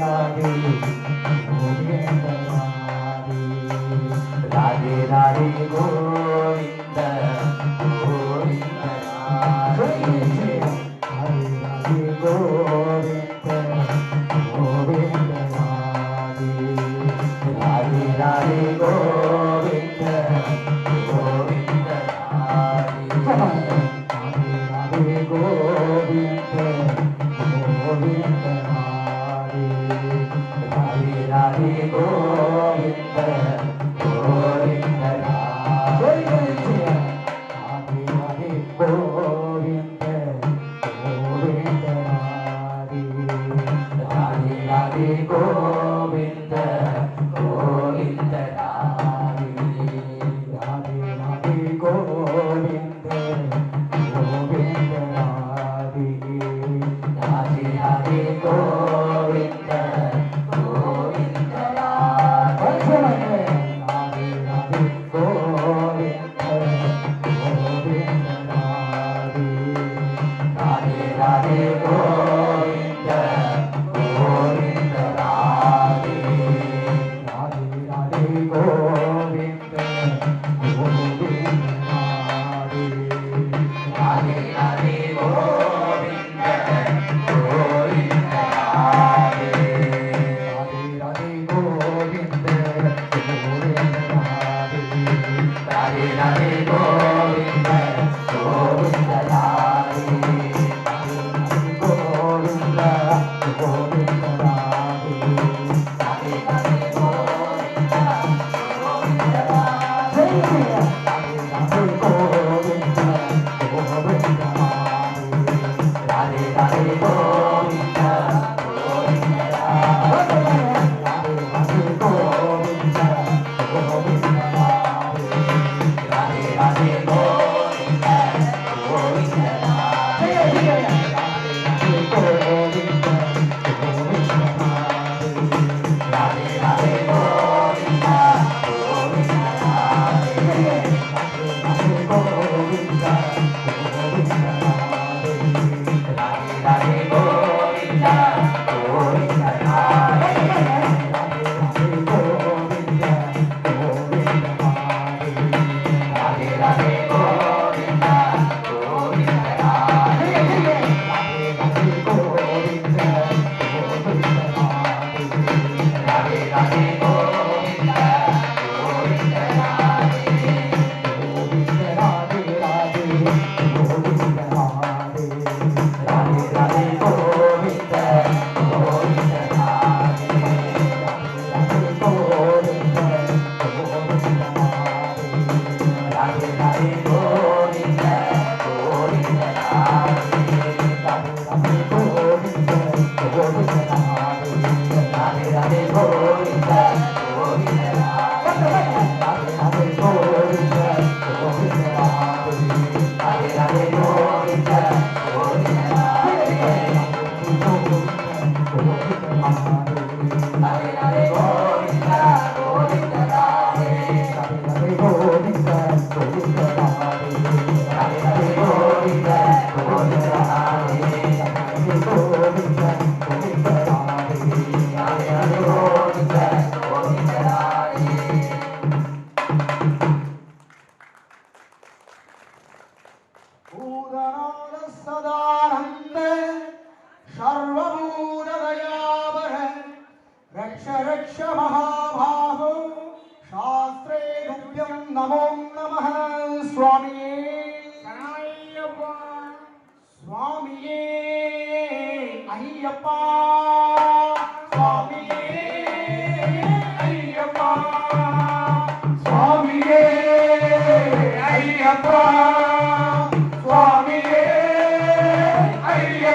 লাগে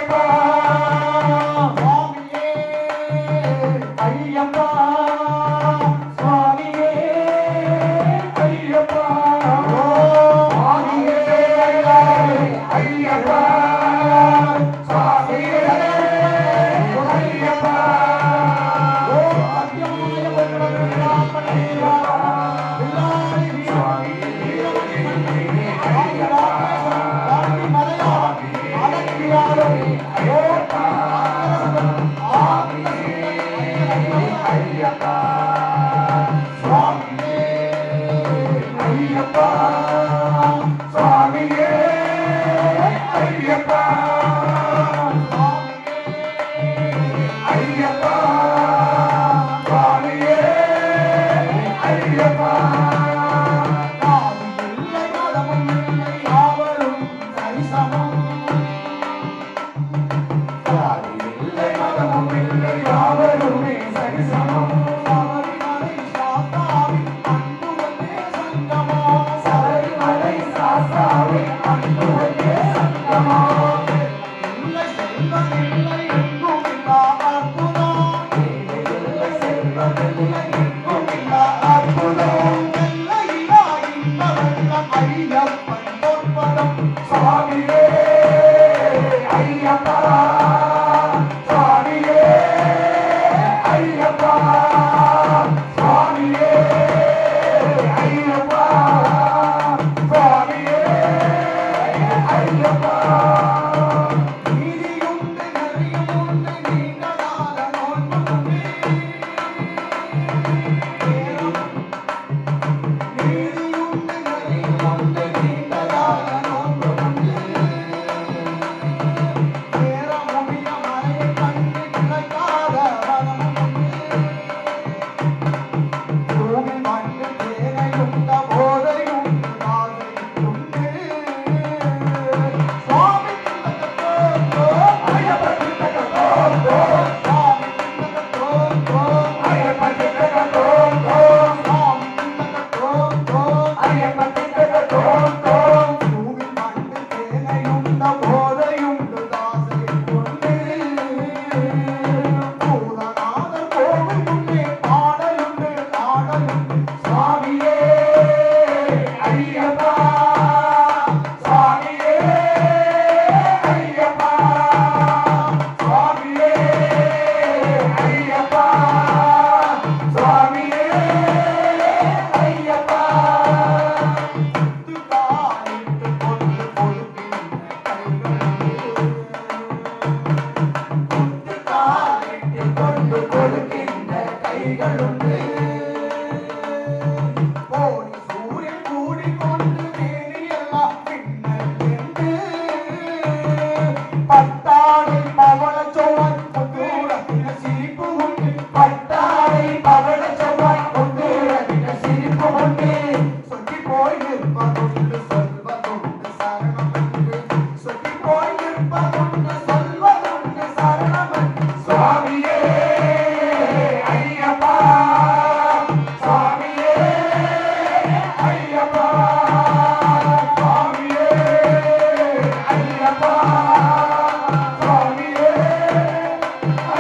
Bye. Thank you.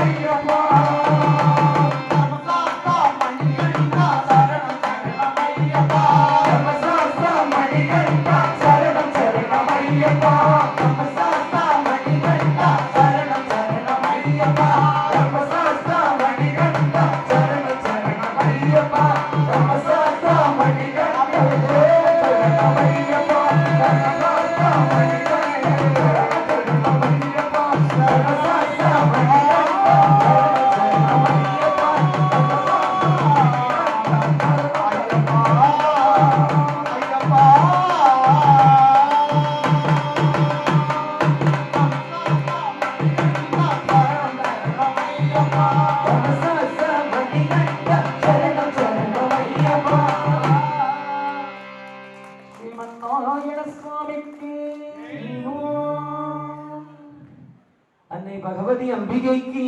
Hare Rama அம்பிகைக்கு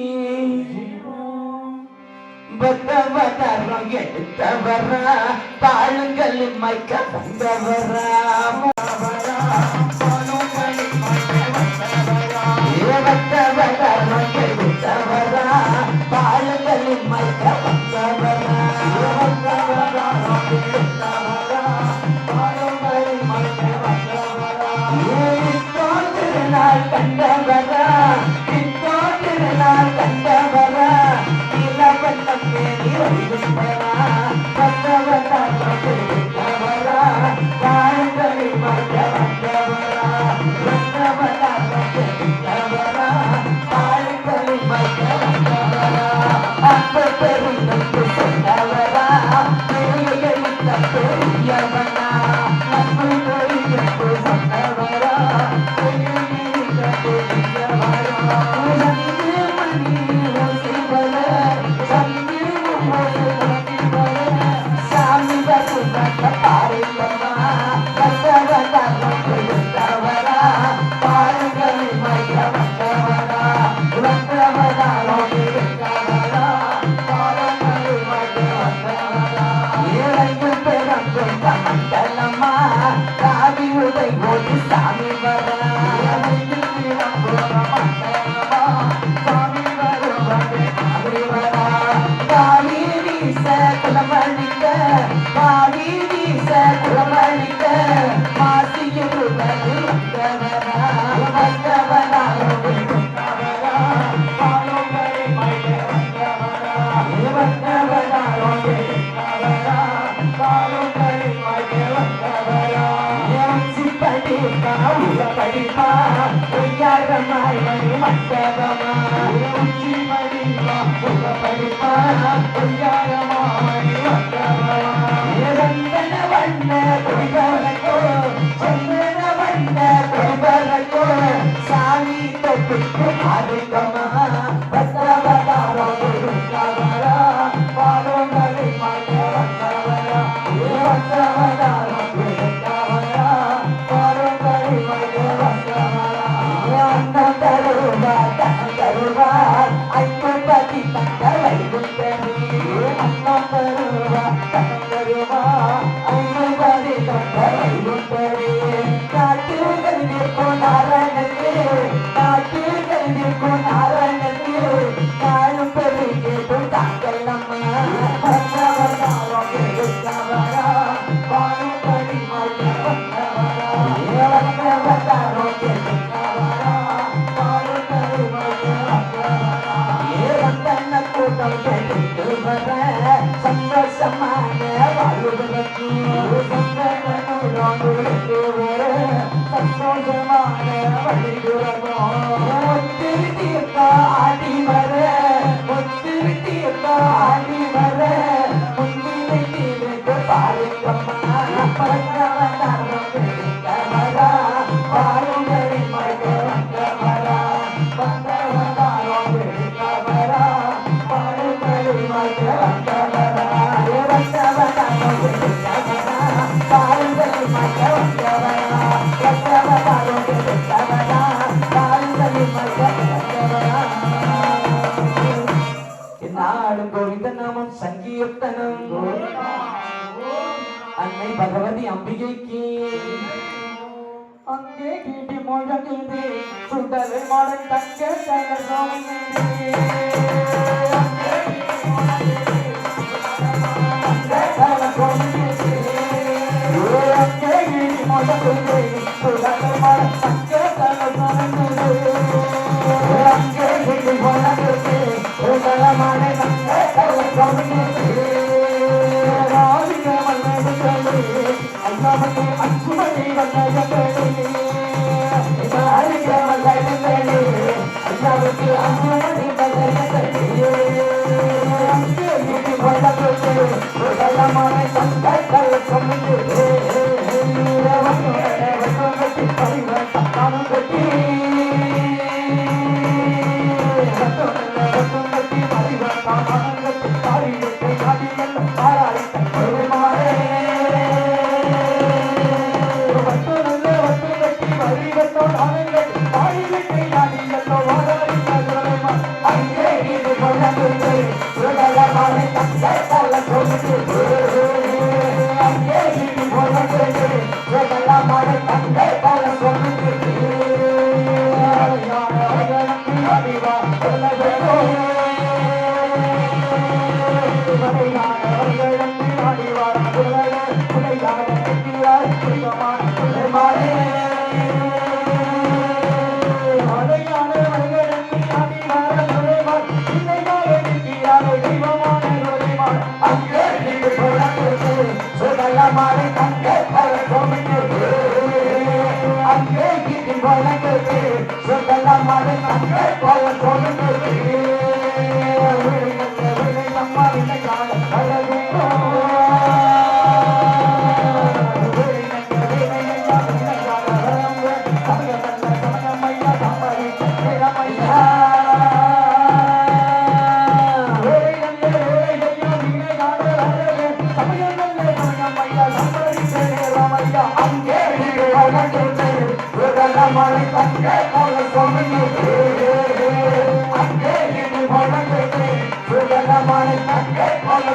பத்தவதரம் எடுத்தவரா? பாழுங்கள் மைக்க I think I'm பாடும் பச்சை தங்கள் தோணி முதல் Thank you.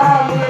Amen.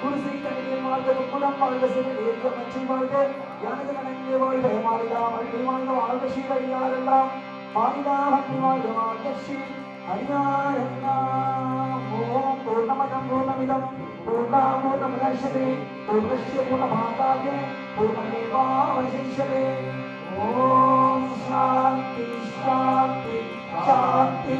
குடிசை தனியில் வாழ்ந்த குக்குடம் வாழ்ந்த சிவில் ஏற்க மச்சை வாழ்க எனது கணங்கே வாழ்க மாறிதா மல்வி வாழ்ந்த வாழ்க ஸ்ரீ அடியாரெல்லாம் மாறிதா மல்வி வாழ்க வாழ்க ஸ்ரீ அடியாரெல்லாம் ஓம் பூர்ணமதம் பூர்ணமிதம் பூர்ணாமூர்ணமுதர்ஷதே பூர்ணஸ்ய பூர்ணமாதாகே பூர்ணமேவாவசிஷ்யதே ஓம் சாந்தி சாந்தி சாந்தி